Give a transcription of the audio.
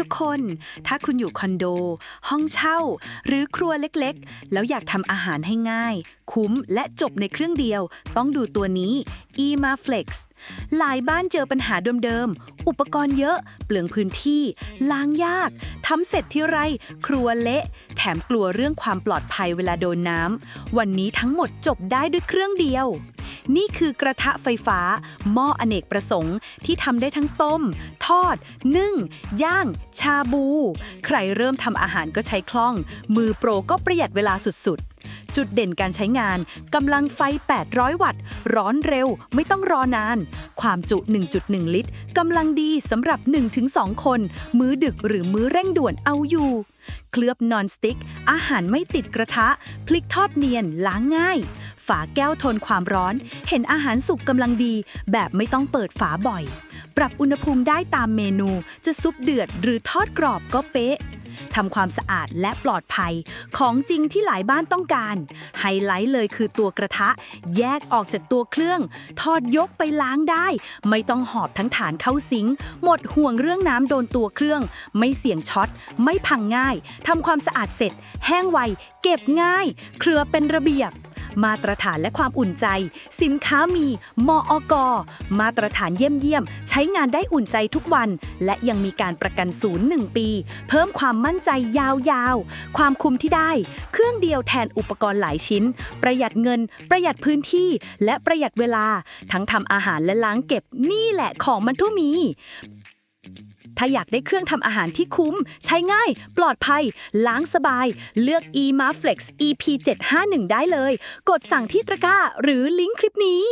ทุกคน ถ้าคุณอยู่คอนโด ห้องเช่า หรือครัวเล็กๆ แล้วอยากทำอาหารให้ง่าย คุ้มและจบในเครื่องเดียว ต้องดูตัวนี้ EMA Flex หลายบ้านเจอปัญหาเดิมๆ อุปกรณ์เยอะ เปลืองพื้นที่ ล้างยาก ทำเสร็จที่ไร ครัวเละ แถมกลัวเรื่องความปลอดภัยเวลาโดนน้ำ วันนี้ทั้งหมดจบได้ด้วยเครื่องเดียว นี่คือกระทะไฟฟ้า หม้ออเนกประสงค์ ที่ทำได้ทั้งต้ม ทอด นึ่ง ย่าง ชาบู ใครเริ่มทำอาหารก็ใช้คล่อง มือโปรก็ประหยัดเวลาสุดๆ จุดเด่นการใช้งานกำลังไฟ 800 วัตต์ ร้อนเร็ว ไม่ต้องรอนาน ความจุ 1.1 ลิตรกำลังดีสำหรับ 1-2 คน มื้อดึกหรือมื้อเร่งด่วนเอาอยู่ เคลือบนอนสติ๊ก อาหารไม่ติดกระทะ พลิกทอดเนียน ล้างง่าย ฝาแก้วทนความร้อน เห็นอาหารสุกกำลังดี แบบไม่ต้องเปิดฝาบ่อย ปรับอุณหภูมิได้ตามเมนู จะซุปเดือดหรือทอดกรอบก็เป๊ะ ทำความสะอาดและปลอดภัย ของจริงที่หลายบ้านต้องการ ไฮไลท์เลยคือตัวกระทะ แยกออกจากตัวเครื่อง ทอดยกไปล้างได้ ไม่ต้องหอบทั้งฐานเข้าซิงหมดห่วงเรื่องน้ำโดนตัวเครื่อง ไม่เสี่ยงช็อต ไม่พังง่ายทำความสะอาดเสร็จ แห้งไว เก็บง่าย เครือเป็นระเบียบ มาตรฐานและความอุ่นใจ สินค้ามี มออกมาตรฐานเยี่ยมเยี่ยมๆใช้งานได้อุ่นใจทุกวัน และยังมีการประกันศูนย์หนึ่งปี เพิ่มความมั่นใจยาวๆ ความคุ้มที่ได้ เครื่องเดียวแทนอุปกรณ์หลายชิ้น ประหยัดเงิน ประหยัดพื้นที่ และประหยัดเวลา ทั้งทำอาหารและล้างเก็บนี่แหละของมันทุมี ถ้าอยากได้เครื่องทำอาหารที่คุ้ม ใช้ง่าย ปลอดภัย ล้างสบาย เลือก eMa Flex EP 751ได้เลย กดสั่งที่ตะกร้า หรือลิงก์คลิปนี้